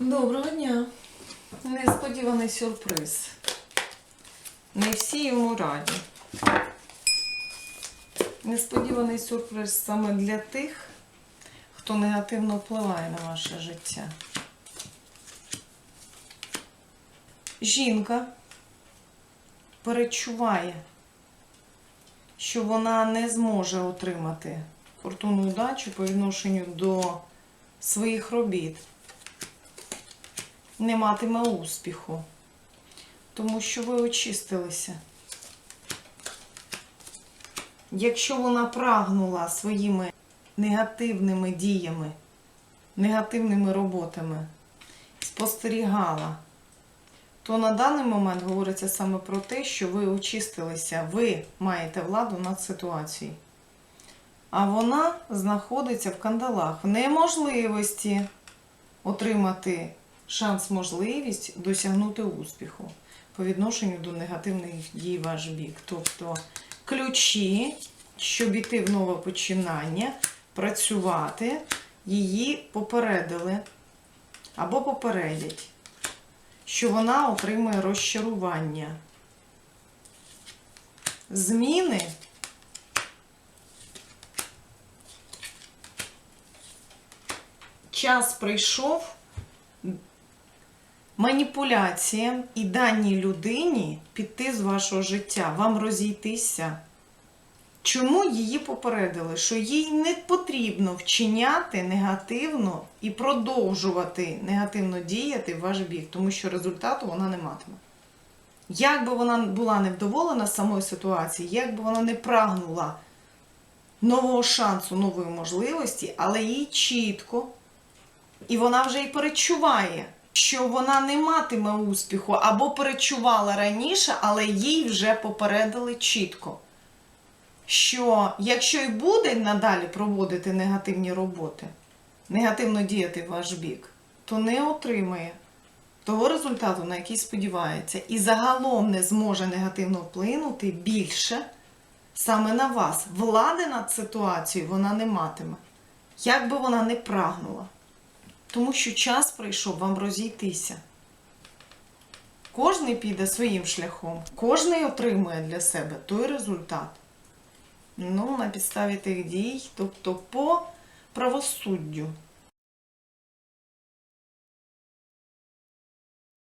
Доброго дня. Несподіваний сюрприз. Не всі йому раді. Несподіваний сюрприз саме для тих, хто негативно впливає на ваше життя. Жінка перечуває, що вона не зможе отримати фортунну удачу по відношенню до своїх робіт не матиме успіху, тому що ви очистилися. Якщо вона прагнула своїми негативними діями, негативними роботами, спостерігала, то на даний момент говориться саме про те, що ви очистилися, ви маєте владу над ситуацією. А вона знаходиться в кандалах в неможливості отримати шанс, можливість досягнути успіху по відношенню до негативних дій ваш бік. Тобто ключі, щоб іти в нове починання, працювати, її попередили або попередять, що вона отримує розчарування. Зміни час прийшов маніпуляціям і даній людині піти з вашого життя, вам розійтися. Чому її попередили? Що їй не потрібно вчиняти негативно і продовжувати негативно діяти в ваш бік, тому що результату вона не матиме. Як би вона була невдоволена самою ситуацією, як би вона не прагнула нового шансу, нової можливості, але їй чітко, і вона вже й перечуває, що вона не матиме успіху, або перечувала раніше, але їй вже попередили чітко, що якщо й буде надалі проводити негативні роботи, негативно діяти в ваш бік, то не отримає того результату, на який сподівається, і загалом не зможе негативно вплинути більше саме на вас. Влади над ситуацією вона не матиме, як би вона не прагнула. Тому що час прийшов вам розійтися. Кожний піде своїм шляхом, кожний отримує для себе той результат. Ну, на підставі тих дій, тобто по правосуддю.